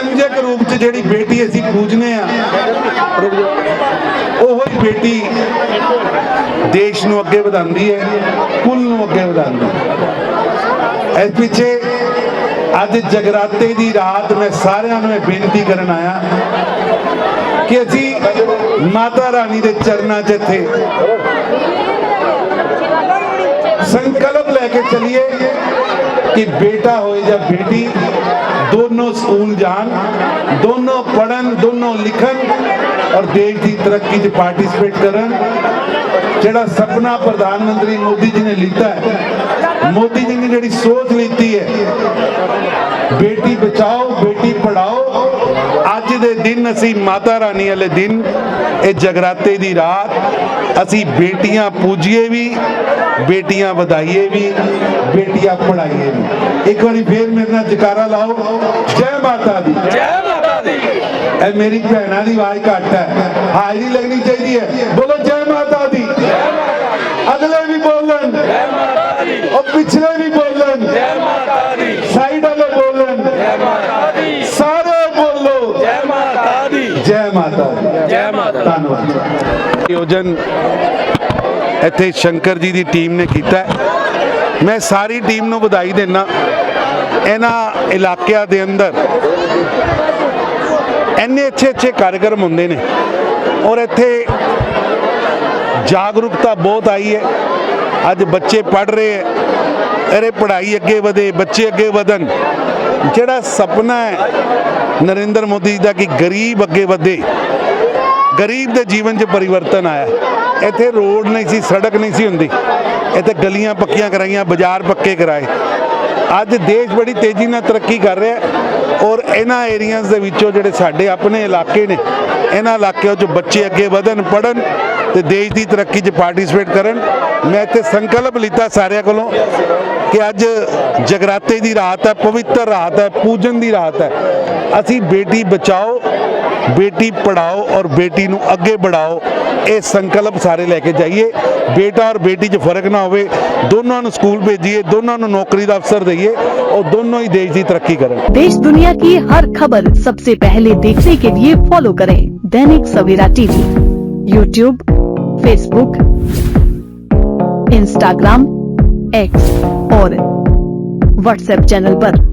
ਸੰਯਕ ਰੂਪ ਚ ਜਿਹੜੀ ਬੇਟੀ ਅਸੀਂ ਪੂਜਨੇ ਆ, ਉਹ ਹੀ ਬੇਟੀ ਦੇਸ਼ ਨੂੰ ਅੱਗੇ ਵਧਾਉਂਦੀ ਹੈ, ਕੁੱਲ ਨੂੰ ਅੱਗੇ ਵਧਾਉਂਦੀ ਹੈ। ਇਸ ਪਿੱਛੇ ਅੱਜ ਜਗਰਾਤੇ ਦੀ ਰਾਤ ਮੈਂ ਸਾਰਿਆਂ ਨੂੰ ਇਹ ਬੇਨਤੀ ਕਰਨ ਆਇਆ ਕਿ ਅਸੀਂ ਮਾਤਾ ਰਾਣੀ ਦੇ ਚਰਨਾਂ 'ਚ ਇੱਥੇ ਸੰਕਲਪ ਲੈ ਕੇ ਚਲੀਏ ਕਿ ਬੇਟਾ ਹੋਏ ਜਾਂ ਬੇਟੀ ਦੋਨੋਂ ਸਕੂਲ ਜਾਣ ਦੋਨੋਂ ਪੜਨ ਦੋਨੋਂ ਲਿਖਣ ਔਰ ਦੇਸ਼ ਦੀ ਤਰੱਕੀ 'ਚ ਪਾਰਟਿਸਿਪੇਟ ਕਰਨ ਜਿਹੜਾ ਸੁਪਨਾ ਪ੍ਰਧਾਨ ਮੰਤਰੀ ਮੋਦੀ ਜੀ ਨੇ ਲਿੱਤਾ ਹੈ ਮੋਦੀ ਜੀ ਨੇ ਜਿਹੜੀ ਸੋਚ ਲਿੱਤੀ ਹੈ ਬੇਟੀ ਬਚਾਓ ਬੇਟੀ ਪੜਾਓ ਅੱਜ ਦੇ ਦਿਨ ਅਸੀਂ ਮਾਤਾ ਰਾਣੀ ਵਾਲੇ ਦਿਨ ਇਹ ਜਗਰਾਤੇ ਦੀ ਰਾਤ ਅਸੀਂ ਬੇਟੀਆਂ ਪੂਜੀਏ ਵੀ ਬੇਟੀਆਂ ਵਧਾਈਏ ਵੀ ਬੇਟੀਆਂ ਪੜਾਈਏ ਵੀ ਇੱਕ ਵਾਰੀ ਫੇਰ ਮੇਰੇ ਨਾਲ ਜਕਾਰਾ ਲਾਓ ਜੈ ਮਾਤਾ ਦੀ ਜੈ ਮਾਤਾ ਦੀ ਇਹ ਮੇਰੀ ਭੈਣਾਂ ਦੀ ਆਵਾਜ਼ ਘੱਟ ਹੈ ਹਾਜ਼ਰੀ ਲੱਗਣੀ ਚਾਹੀਦੀ ਹੈ ਬੋਲੋ ਜੈ ਮਾਤਾ ਦੀ ਅਗਲੇ ਵੀ ਬੋਲਣ ਜੈ ਮਾਤਾ ਦੀ ਉਹ ਪਿਛਲੇ ਵੀ ਬੋਲਣ ਜੈ ਮਾਤਾ ਦੀ ਸਾਈਡ ਵਾਲੇ ਬੋਲਣ ਜੈ ਮਾਤਾ ਦੀ ਸਾਰੇ ਬੋਲੋ ਜੈ ਮਾਤਾ ਦੀ ਜੈ ਮਾਤਾ ਦੀ ਜੈ ਮਾਤਾ ਦੀ ਧੰਨਵਾਦ ਆਯੋਜਨ ਇੱਥੇ ਸ਼ੰਕਰ ਜੀ ਦੀ ਟੀਮ ਨੇ ਕੀਤਾ ਮੈਂ ਸਾਰੀ ਟੀਮ ਨੂੰ ਵਧਾਈ ਦਿੰਦਾ ਇਹਨਾਂ ਇਲਾਕਿਆਂ ਦੇ ਅੰਦਰ ਇੰਨੇ ਅੱਛੇ ਅੱਛੇ ਕਾਰਜਕ੍ਰਮ ਹੁੰਦੇ ਨੇ ਔਰ ਇੱਥੇ ਜਾਗਰੂਕਤਾ ਬਹੁਤ ਆਈ ਹੈ। ਅੱਜ ਬੱਚੇ ਪੜ ਰਹੇ ਹੈ। ਅਰੇ ਪੜ੍ਹਾਈ ਅੱਗੇ ਵਧੇ, ਬੱਚੇ ਅੱਗੇ ਵਧਣ। ਜਿਹੜਾ ਸੁਪਨਾ ਹੈ ਨਰਿੰਦਰ ਮੋਦੀ ਜੀ ਦਾ ਕਿ ਗਰੀਬ ਅੱਗੇ ਵਧੇ। ਗਰੀਬ ਦੇ ਜੀਵਨ 'ਚ ਪਰਿਵਰਤਨ ਆਇਆ। ਇੱਥੇ ਰੋਡ ਨਹੀਂ ਸੀ, ਸੜਕ ਨਹੀਂ ਸੀ ਹੁੰਦੀ। ਇੱਥੇ ਗਲੀਆਂ ਪੱਕੀਆਂ ਕਰਾਈਆਂ, ਬਾਜ਼ਾਰ ਪੱਕੇ ਕਰਾਏ। ਅੱਜ ਦੇਸ਼ ਬੜੀ ਤੇਜ਼ੀ ਨਾਲ ਤਰੱਕੀ ਕਰ ਰਿਹਾ ਔਰ ਇਹਨਾਂ ਏਰੀਆਜ਼ ਦੇ ਵਿੱਚੋਂ ਜਿਹੜੇ ਸਾਡੇ ਆਪਣੇ ਇਲਾਕੇ ਨੇ, ਇਹਨਾਂ ਇਲਾਕਿਆਂ 'ਚ ਬੱਚੇ ਅੱਗੇ ਵਧਣ ਪੜਨ ਤੇ ਦੇਸ਼ ਦੀ ਤਰੱਕੀ 'ਚ ਪਾਰਟਿਸਿਪੇਟ ਕਰਨ। ਮੈਂ ਇੱਥੇ ਸੰਕਲਪ ਲਿੱਤਾ ਸਾਰਿਆਂ ਕੋਲੋਂ ਕਿ ਅੱਜ ਜਗਰਾਤੇ ਦੀ ਰਾਤ ਹੈ, ਪਵਿੱਤਰ ਰਾਤ ਹੈ, ਪੂਜਨ ਦੀ ਰਾਤ ਹੈ। ਅਸੀਂ ਬੇਟੀ ਬਚਾਓ ਬੇਟੀ ਪੜਾਓ ਔਰ ਬੇਟੀ ਨੂੰ ਅੱਗੇ बढ़ाओ ਇਹ ਸੰਕਲਪ ਸਾਰੇ ਲੈ ਕੇ ਜਾਈਏ ਬੇਟਾ ਔਰ ਬੇਟੀ 'ਚ ਫਰਕ ਨਾ ਹੋਵੇ ਦੋਨਾਂ ਨੂੰ ਸਕੂਲ ਭੇਜੀਏ ਦੋਨਾਂ ਨੂੰ ਨੌਕਰੀ ਦਾ ਅਵਸਰ ਦਈਏ ਉਹ ਦੋਨੋਂ ਹੀ ਦੇਸ਼ ਦੀ ਤਰੱਕੀ ਕਰਨ देश दुनिया की हर खबर सबसे पहले देखने के लिए फॉलो करें Dainik Savera TV YouTube Facebook Instagram X और व्हाट्सएप चैनल पर।